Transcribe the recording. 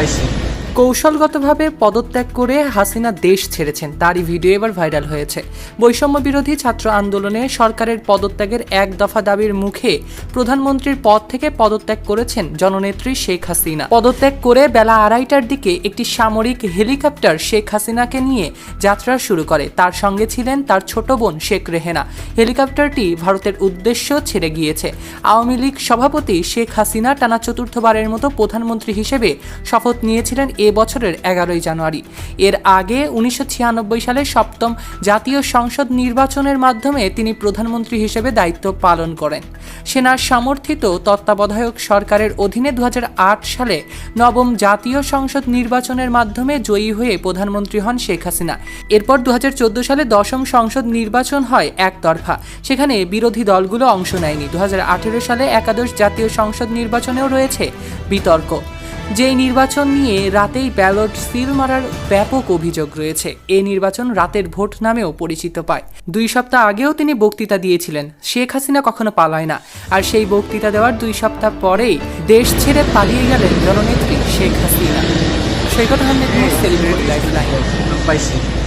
পাইছি কৌশলগতভাবে পদত্যাগ করে হাসিনা দেশ ছেড়েছেন, তারই ভিডিও এবার ভাইরাল হয়েছে। বৈষম্য বিরোধী ছাত্র আন্দোলনে সরকারের পদত্যাগের এক দফা দাবির মুখে প্রধানমন্ত্রীর পদ থেকে পদত্যাগ করেছেন জননেত্রী শেখ হাসিনা। পদত্যাগ করে বেলা আড়াইটার দিকে একটি সামরিক হেলিকপ্টার শেখ হাসিনাকে নিয়ে যাত্রা শুরু করে। তার সঙ্গে ছিলেন তার ছোট বোন শেখ রেহেনা। হেলিকপ্টারটি ভারতের উদ্দেশ্য ছেড়ে গিয়েছে। আওয়ামী লীগ সভাপতি শেখ হাসিনা টানা চতুর্থবারের মতো প্রধানমন্ত্রী হিসেবে শপথ নিয়েছিলেন এ বছরের এগারোই জানুয়ারি। এর আগে উনিশশো সালে সপ্তম জাতীয় সংসদ নির্বাচনের মাধ্যমে তিনি প্রধানমন্ত্রী হিসেবে দায়িত্ব পালন করেন। সেনার সমর্থিত তত্ত্বাবধায়ক সরকারের অধীনে দু সালে নবম জাতীয় সংসদ নির্বাচনের মাধ্যমে জয়ী হয়ে প্রধানমন্ত্রী হন শেখ হাসিনা। এরপর দু হাজার চোদ্দ সালে দশম সংসদ নির্বাচন হয় একতরফা। সেখানে বিরোধী দলগুলো অংশ নেয়নি। দু হাজার আঠেরো সালে একাদশ জাতীয় সংসদ নির্বাচনেও রয়েছে বিতর্ক। যেই নির্বাচন নিয়ে রাতেই ব্যালট সিল মারার ব্যাপক অভিযোগ রয়েছে এই নির্বাচন রাতের ভোট নামেও পরিচিত পায়। দুই সপ্তাহ আগেও তিনি বক্তৃতা দিয়েছিলেন, শেখ হাসিনা কখনো পালায় না। আর সেই বক্তৃতা দেওয়ার দুই সপ্তাহ পরেই দেশ ছেড়ে পালিয়ে গেলেন জননেত্রী Sheikh Hasina. Saikat Ahmed celebrity life line পাইছি